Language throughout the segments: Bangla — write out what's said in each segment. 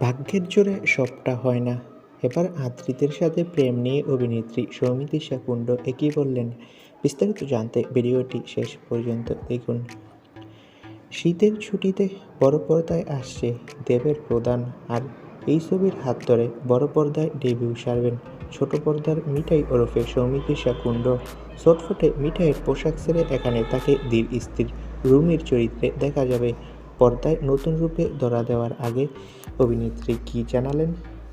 ভাগ্যের জোরে সবটা হয় না। এবার আদ্রিতের সাথে প্রেম নিয়ে অভিনেত্রী সৌমিত্রিষা কুণ্ড একই বললেন, বিস্তারিত জানতে ভিডিওটি শেষ পর্যন্ত দেখুন। শীতের ছুটিতে বড় পর্দায় আসছে দেবের প্রদান আর এই ছবির হাত ধরে বড় পর্দায় ডেবিউ সারবেন ছোট পর্দার মিঠাই ওরফে সৌমিত্রিষা কুণ্ড শর্টফটে মিঠাইয়ের পোশাক ছেড়ে এখানে তাকে দীর স্ত্রীর রুমির চরিত্রে দেখা যাবে। পর্দায় নতুন রূপে ধরা দেওয়ার আগে অভিনেত্রী কী জানালেন?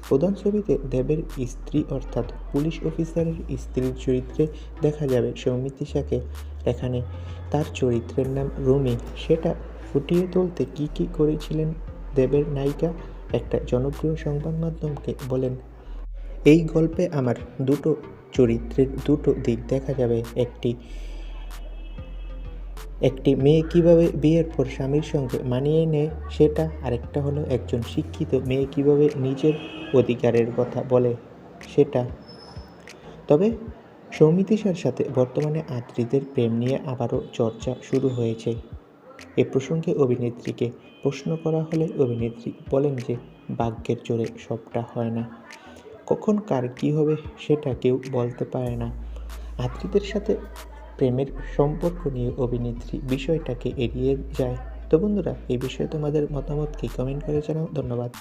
প্রধান ছবিতে দেবের স্ত্রী অর্থাৎ পুলিশ অফিসারের স্ত্রীর চরিত্রে দেখা যাবে সৌমিত্রিষাকে এখানে তার চরিত্রের নাম রুমি। সেটা ফুটিয়ে তুলতে কী কী করেছিলেন দেবের নায়িকা? একটা জনপ্রিয় সংবাদ মাধ্যমকে বলেন। এই গল্পে আমার দুটো চরিত্রের দুটো দিক দেখা যাবে। একটি একটি মেয়ে কীভাবে বিয়ের পর স্বামীর সঙ্গে মানিয়ে নেয় সেটা আরেকটা হলো একজন শিক্ষিত মেয়ে কীভাবে নিজের অধিকারের কথা বলে সেটা। তবে সৌমিতিশার সাথে বর্তমানে আদ্রিদের প্রেম নিয়ে আবারও চর্চা শুরু হয়েছে। এ প্রসঙ্গে অভিনেত্রীকে প্রশ্ন করা হলে অভিনেত্রী বলেন যে, ভাগ্যের জোরে সবটা হয় না। কখন কার কী হবে সেটা কেউ বলতে পারে না। আদ্রিদের সাথে প্রেমের সম্পর্ক নিয়ে অভিনেত্রী বিষয়টাকে এড়িয়ে যায়। তো বন্ধুরা, এই বিষয়ে তোমাদের মতামত কি কমেন্ট করে জানাও। ধন্যবাদ।